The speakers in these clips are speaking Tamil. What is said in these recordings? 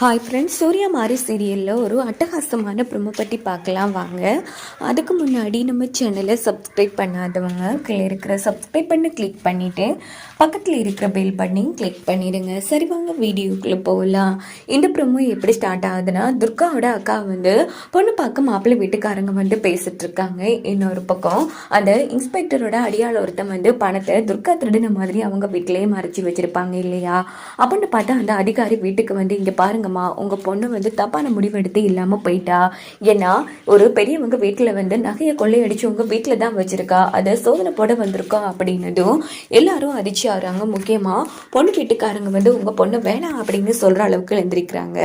ஹாய் ஃப்ரெண்ட்ஸ் சூர்யா மாரி சீரியலில் ஒரு அட்டகாசமான ப்ரொமோ பற்றி பார்க்கலாம் வாங்க. அதுக்கு முன்னாடி நம்ம சேனலை சப்ஸ்கிரைப் பண்ணாதவங்க கீழே இருக்கிற சப்ஸ்கிரைப் பண்ணி கிளிக் பண்ணிவிட்டு பக்கத்தில் இருக்கிற பெல் பண்ணி கிளிக் பண்ணிடுங்க. சரி வாங்க வீடியோக்குள்ளே போகலாம். இந்த ப்ரொமோ எப்படி ஸ்டார்ட் ஆகுதுன்னா துர்காவோட அக்கா வந்து பொண்ணு பார்க்க மாப்பிள்ளை வீட்டுக்காரங்க வந்து பேசிகிட்ருக்காங்க இருக்காங்க. இன்னொரு பக்கம் அந்த இன்ஸ்பெக்டரோட அடியால் ஒருத்தன் வந்து பணத்தை துர்கா திருடின மாதிரி அவங்க வீட்டிலேயே மறைச்சி வச்சுருப்பாங்க இல்லையா? அப்படின்னு பார்த்தா அந்த அதிகாரி வீட்டுக்கு வந்து இங்கே பாருங்கம்மா உங்கள் பொண்ணு வந்து தப்பான முடிவெடுத்து இல்லாமல் போயிட்டா? ஏன்னா ஒரு பெரியவங்க வீட்டில் வந்து நகையை கொள்ளையடிச்சு உங்கள் வீட்டில் தான் வச்சிருக்கா. அதை சோதனை போட வந்திருக்கோம் அப்படின்னதும் எல்லாரும் அதிர்ச்சி ஆகிறாங்க. முக்கியமாக பொண்ணு வீட்டுக்காரங்க வந்து உங்கள் பொண்ணு வேணாம் அப்படின்னு சொல்கிற அளவுக்கு எழுந்திருக்கிறாங்க.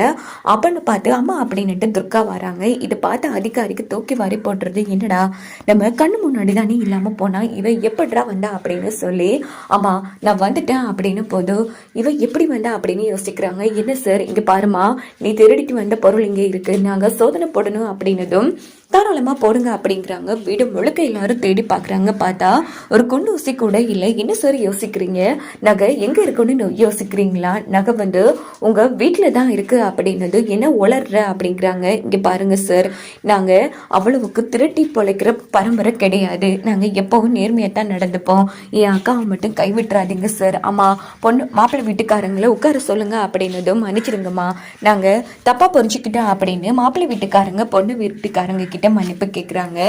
அப்படின்னு பார்த்து அம்மா அப்படின்னுட்டு துர்கா வராங்க. இதை பார்த்து அதிகாரிக்கு தூக்கி வாரி போடுறது என்னடா? நம்ம கண்ணு முன்னாடி தானே இல்லாமல் போனா இவ எப்படிடா வந்தா அப்படின்னு சொல்லி அம்மா நான் வந்துட்டேன் அப்படின்னு போதும் இவ எப்படி வந்தா? அப்படின்னு யோசிக்கிறாங்க. என்ன சார் இங்கே பாருமா நீ திருடிட்டு வந்த பொருள் இங்கே இருக்கு. நாங்க சோதனை போடணும் அப்படின்னதும் தாராளமாக போடுங்க அப்படிங்கிறாங்க. வீடு முழுக்க எல்லாரும் தேடி பார்க்குறாங்க. பார்த்தா ஒரு குண்டு ஊசி கூட இல்லை. என்ன சார் யோசிக்கிறீங்க? நகை எங்கே இருக்குன்னு யோசிக்கிறீங்களா? நகை வந்து உங்கள் வீட்டில் தான் இருக்குது அப்படின்னது என்ன உளர்ற அப்படிங்கிறாங்க. இங்கே பாருங்கள் சார் நாங்கள் அவ்வளவுக்கு திருட்டி பொழைக்கிற பரம்பரை கிடையாது. நாங்கள் எப்போவும் நேர்மையாக தான் நடந்துப்போம். என் அக்காவை மட்டும் கைவிட்டுறாதீங்க சார் ஆமாம் பொண்ணு மாப்பிள்ளை வீட்டுக்காரங்களை உட்கார சொல்லுங்கள் அப்படின்னதும் மன்னிச்சிருங்கம்மா. நாங்கள் தப்பாக புரிஞ்சுக்கிட்டோம் அப்படின்னு மாப்பிள்ளை வீட்டுக்காரங்க பொண்ணு வீட்டுக்காரங்க கிட்ட மன்னிப்பு கேட்குறாங்க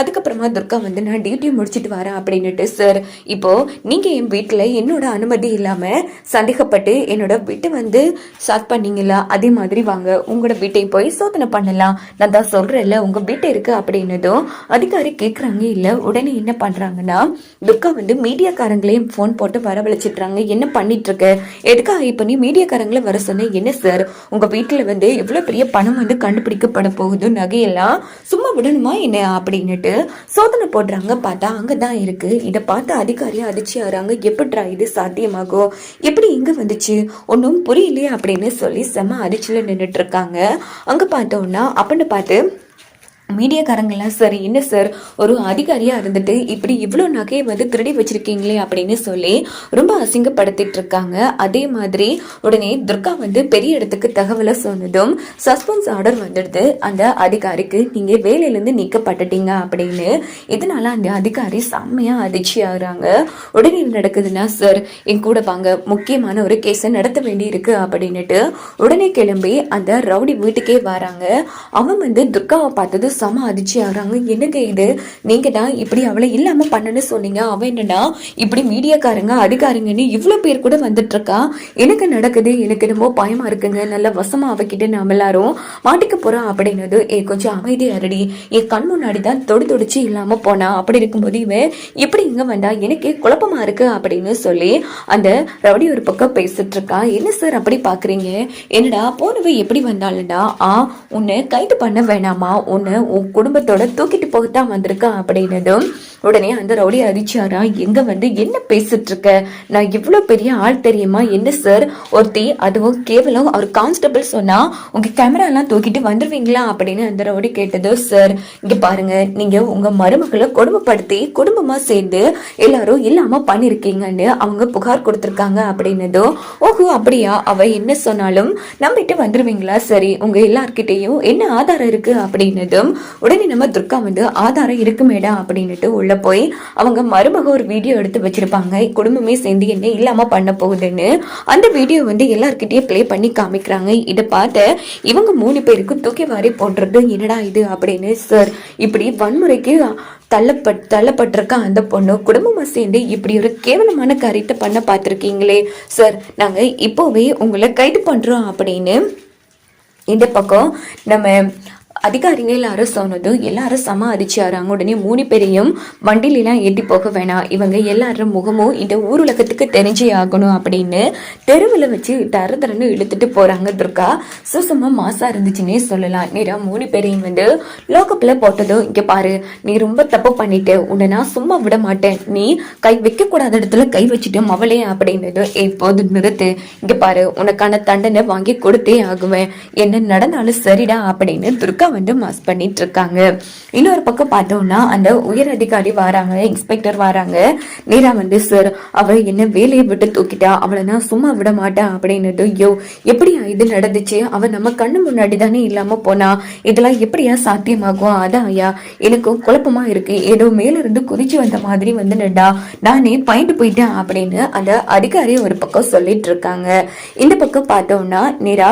அதுக்கப்புறமா துர்கா வந்து நான் டியூட்டி முடிச்சுட்டு வரேன் அப்படின்னுட்டு சார் இப்போ நீங்கள் என் வீட்டில் என்னோட அனுமதி இல்லாமல் சந்தேகப்பட்டு என்னோட வீட்டை வந்து சாத் பண்ணீங்களா? அதே மாதிரி வாங்க உங்களோட வீட்டை போய் சோதனை பண்ணலாம். நான் தான் சொல்கிறேன்ல உங்கள் வீட்டை இருக்குது அப்படின்னதும் அதிகாரி கேட்குறாங்க இல்லை உடனே என்ன பண்ணுறாங்கன்னா துர்கா வந்து மீடியாக்காரங்களையும் ஃபோன் போட்டு வரவழைச்சிட்றாங்க. என்ன பண்ணிட்டுருக்க? எதுக்காக இப்போ நீ மீடியாக்காரங்களை வர சொன்ன? என்ன சார் உங்கள் வீட்டில் வந்து எவ்வளோ பெரிய பணம் வந்து கண்டுபிடிக்கப்பட போகுது. நகையெல்லாம் சும்மா விடணுமா என்ன அப்படின்னுட்டு சோதனை போடுறாங்க பார்த்தா அங்கே தான் இருக்குது இதை பார்த்து அதிகாரி அதிர்ச்சி ஆகிறாங்க. எப்படிடா இது சாத்தியமாகும் எப்படி இங்கே வந்துச்சு? ஒன்றும் புரியலையே அப்படின்னு சொல்லி செம அதிர்ச்சியில் நின்றுட்டு இருக்காங்க. அங்கே பார்த்தோன்னா அப்படின்னு பார்த்து மீடியாக்காரங்களாம் சரி என்ன சார்? ஒரு அதிகாரியாக இருந்துட்டு இப்படி இவ்வளோ நகையை வந்து திருடி வச்சிருக்கீங்களே அப்படின்னு சொல்லி ரொம்ப அசிங்கப்படுத்திட்டு இருக்காங்க. அதே மாதிரி உடனே துர்கா வந்து பெரிய இடத்துக்கு தகவலை சொன்னதும் சஸ்பென்ஸ் ஆர்டர் வந்துடுது. அந்த அதிகாரிக்கு நீங்கள் வேலையிலேருந்து நீக்கப்பட்டுட்டீங்க அப்படின்னு. இதனால அந்த அதிகாரி செம்மையாக அதிர்ச்சி ஆகுறாங்க. உடனே என்ன நடக்குதுன்னா சார் என் கூட வாங்க முக்கியமான ஒரு கேஸை நடத்த வேண்டியிருக்கு அப்படின்னுட்டு உடனே கிளம்பி அந்த ரவுடி வீட்டுக்கே வராங்க. அவன் வந்து துர்காவை பார்த்தது செம அதிர்ச்சி ஆகுறாங்க. என்னங்க இது? நீங்கள் தான் இப்படி அவளை இல்லாமல் பண்ணனு சொன்னீங்க. அவன் என்னன்னா இப்படி மீடியாக்காரங்க அதிகாரிங்கன்னு இவ்வளோ பேர் கூட வந்துட்டு இருக்கா எனக்கு நடக்குது எனக்கு என்னமோ பயமாக இருக்குங்க. நல்ல வசமாக அவகிட்ட நாம் எல்லாரும் மாட்டிக்க போகிறோம் அப்படின்னது ஏ கொஞ்சம் அமைதியாக இருடி. என் கண் முன்னாடி தான் தொடு தொடிச்சு இல்லாமல் போனா. அப்படி இருக்கும்போது இவன் இப்படி இங்கே வந்தா? எனக்கே குழப்பமா இருக்கு. அப்படின்னு சொல்லி அந்த ரவுடி ஒரு பக்கம் பேசிட்டு இருக்கா என்ன சார் அப்படி பார்க்குறீங்க என்னடா போனவ எப்படி வந்தாளுடா ஆ உன்னை கைது பண்ண வேணாமா? உன்னை உன் குடும்பத்தோட தூக்கிட்டு போகத்தான் வந்திருக்கா அப்படின்னதும் உடனே அந்த ரவுடி அதிர்ச்சியாரா எங்க வந்து என்ன பேசிட்டு இருக்க நான் இவ்வளோ பெரிய ஆள் தெரியுமா? என்ன சார் ஒருத்தி அதுவும் கேவலம். அவர் கான்ஸ்டபிள் சொன்னா உங்க கேமரா எல்லாம் தூக்கிட்டு வந்துருவீங்களா? அப்படின்னு அந்த ரவுடி கேட்டது சார் இங்க பாருங்க. நீங்க உங்க மருமகளை கொடுமைப்படுத்தி குடும்பமா சேர்ந்து எல்லாரும் இல்லாம பண்ணிருக்கீங்கன்னு அவங்க புகார் கொடுத்துருக்காங்க அப்படின்னதும் ஓஹோ அப்படியா? அவ என்ன சொன்னாலும் நம்பிட்டு வந்துருவீங்களா? சரி உங்க எல்லார்கிட்டையும் என்ன ஆதாரம் இருக்கு? அப்படின்னதும் உடனே நம்ம துர்கா வந்து ஆதாரம் இருக்குமேடா அப்படின்னுட்டு உள்ள போய் அவங்க மருமக ஒரு வீடியோ எடுத்து வச்சிருப்பாங்க. குடும்பமே சேர்ந்து என்ன இல்லாம பண்ண போகுதுன்னு அந்த வீடியோ வந்து எல்லார்கிட்டயும் ப்ளே பண்ணி காமிக்கிறாங்க. இதை பார்த்து இவங்க மூணு பேருக்கும் தூக்கி வாரி போடுறது என்னடா இது அப்படின்னு சார் இப்படி வன்முறைக்கு தள்ளப்பட் தள்ளப்பட்டிருக்க அந்த பொண்ணு குடும்பமாக சேர்ந்து இப்படி ஒரு கேவலமான காரியத்தை பண்ண பார்த்துருக்கீங்களே. சார் நாங்கள் இப்போவே உங்களை கைது பண்ணுறோம் அப்படின்னு. இந்த பக்கம் நம்ம அதிகாரிங்க எல்லாரும் சொன்னதும் எல்லாரும் சம அதிர்ச்சியாராங்க உடனே மூணு பேரையும் வண்டியிலாம் எட்டி போக வேணாம். இவங்க எல்லாரும் முகமும் இந்த ஊர் உலகத்துக்கு தெரிஞ்சே ஆகணும் அப்படின்னு தெருவில் வச்சு தர தரன்னு இழுத்துட்டு போறாங்க துர்கா. சுசமா மாசா இருந்துச்சுன்னே சொல்லலாம். நேரா மூணு பேரையும் வந்து லோக்கப்பில் போட்டதும் இங்க பாரு நீ ரொம்ப தப்பு பண்ணிட்டு. உன்னை நான் சும்மா விட மாட்டேன். நீ கை வைக்க கூடாத இடத்துல கை வச்சுட்டு மவளே அப்படின்னது இப்போது நிறுத்து. இங்க பாரு உனக்கான தண்டனை வாங்கி கொடுத்தே ஆகுவேன். என்ன நடந்தாலும் சரிடா அப்படின்னு துர்கா வந்து மாஸ் பண்ணிட்டு இருக்காங்க இன்னொரு பக்கம் பார்த்தோம்னா அந்த உயர் அதிகாரி வராங்க இன்ஸ்பெக்டர் வராங்க. நேரா வந்து சார் அவ என்ன வேலையை விட்டு தூக்கிட்டா? அவளை நான் சும்மா விட மாட்டேன் அப்படின்னுட்டு யோ எப்படியா இது நடந்துச்சு? அவ நம்ம கண்ணு முன்னாடி தானே இல்லாம போனா? இதெல்லாம் எப்படியா சாத்தியமாகும்? அதான் ஐயா எனக்கும் குழப்பமா இருக்கு. ஏதோ மேல இருந்து குதிச்சு வந்த மாதிரி வந்து நடா நானே பயந்து போயிட்டேன் அப்படின்னு அந்த அதிகாரி ஒரு பக்கம் சொல்லிட்டு இருக்காங்க இந்த பக்கம் பார்த்தோம்னா நேரா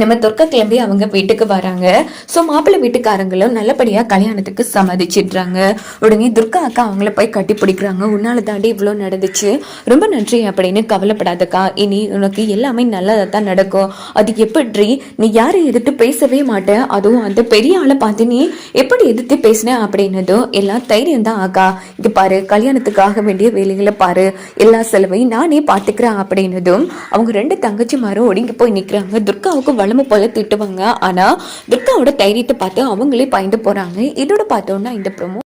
நம்ம துர்க்கா கிளம்பி அவங்க வீட்டுக்கு வராங்க. ஸோ மாப்பிள்ளை வீட்டுக்காரங்களும் நல்லபடியாக கல்யாணத்துக்கு சம்மதிச்சிடுறாங்க. உடனே துர்கா அக்கா அவங்கள போய் கட்டி பிடிக்கிறாங்க. உன்னால தாண்டி இவ்வளோ நடந்துச்சு. ரொம்ப நன்றி அப்படின்னு கவலைப்படாதக்கா. இனி உனக்கு எல்லாமே நல்லதாக தான் நடக்கும். அது எப்படி? நீ யாரை எதிர்த்து பேசவே மாட்ட. அதுவும் அந்த பெரிய ஆளை பார்த்து நீ எப்படி எதிர்த்து பேசின அப்படின்னதும் எல்லாம் தைரியம் தான் ஆகா இங்க பாரு கல்யாணத்துக்காக வேண்டிய வேலைகளை பாரு. எல்லா செலவையும் நானே பார்த்துக்கிறேன் அப்படின்னதும் அவங்க ரெண்டு தங்கச்சிமாரும் ஒடுங்கி போய் நிற்கிறாங்க துர்காவுக்கு வளமை போல திட்டுவாங்க. ஆனால் துர்காவோட தைரியத்தை பார்த்து அவங்களே பயந்து போகிறாங்க இதோட பார்த்தோன்னா இந்த ப்ரொமோ